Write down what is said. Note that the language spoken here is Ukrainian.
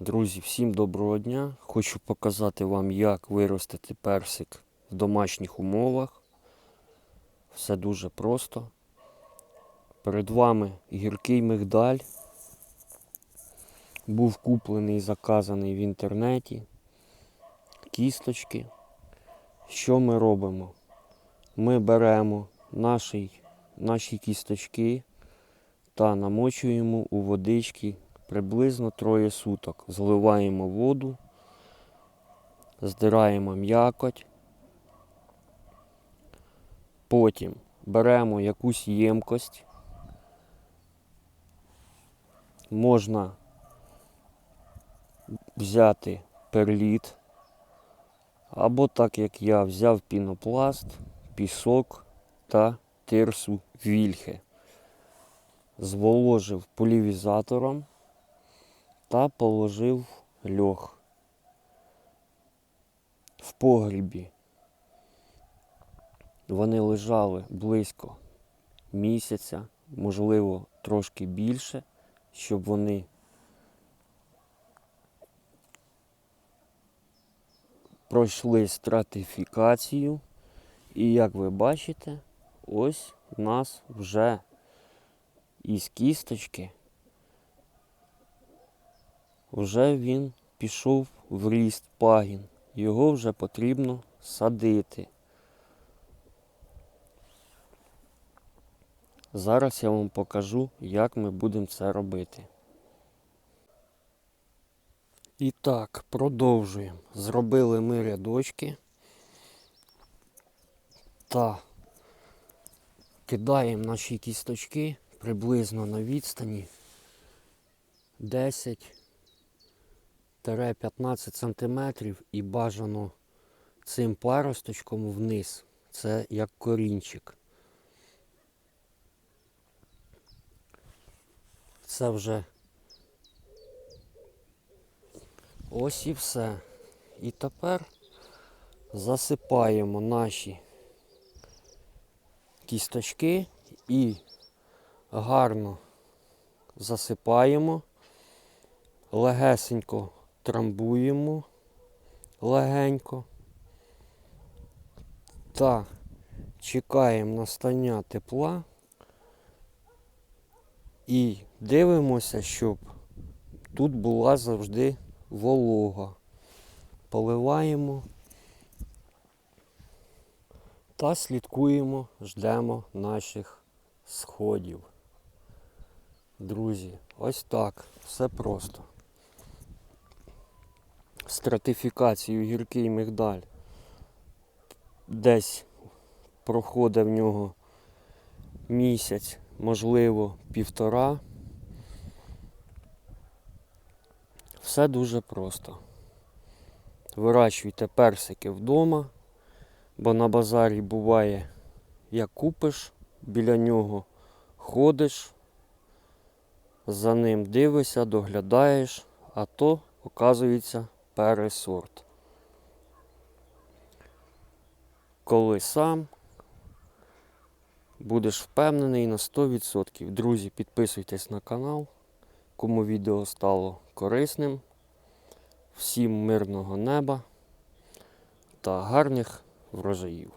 Друзі, всім доброго дня! Хочу показати вам, як виростити персик в домашніх умовах. Все дуже просто. Перед вами гіркий мигдаль. Був куплений і заказаний в інтернеті. Кісточки. Що ми робимо? Ми беремо наші, наші кісточки та намочуємо у водички приблизно троє суток. Зливаємо воду, здираємо м'якоть. Потім беремо якусь ємкость. Можна взяти перліт. Або так як я взяв пінопласт, пісок та тирсу вільхи. Зволожив полівізатором та положив льох в погрібі. Вони лежали близько місяця, можливо, трошки більше, щоб вони пройшли стратифікацію. І як ви бачите, ось у нас вже із кісточки вже він пішов в ріст пагін. Його вже потрібно садити. Зараз я вам покажу, як ми будемо це робити. І так, продовжуємо. Зробили ми рядочки та кидаємо наші кісточки приблизно на відстані 10 15 сантиметрів і бажано цим паросточком вниз. Це як корінчик. Це вже ось і все. І тепер засипаємо наші кісточки і гарно засипаємо, легесенько трамбуємо легенько та чекаємо настання тепла і дивимося, щоб тут була завжди волога. Поливаємо та слідкуємо, ждемо наших сходів. Друзі, ось так, все просто стратифікацію гіркий мигдаль. Десь проходить в нього місяць, можливо, півтора. Все дуже просто. Вирощуйте персики вдома, бо на базарі буває, як купиш, біля нього ходиш, за ним дивишся, доглядаєш, а то, оказується, пересорт. Коли сам будеш впевнений на 100%. Друзі, підписуйтесь на канал, кому відео стало корисним. Всім мирного неба та гарних врожаїв.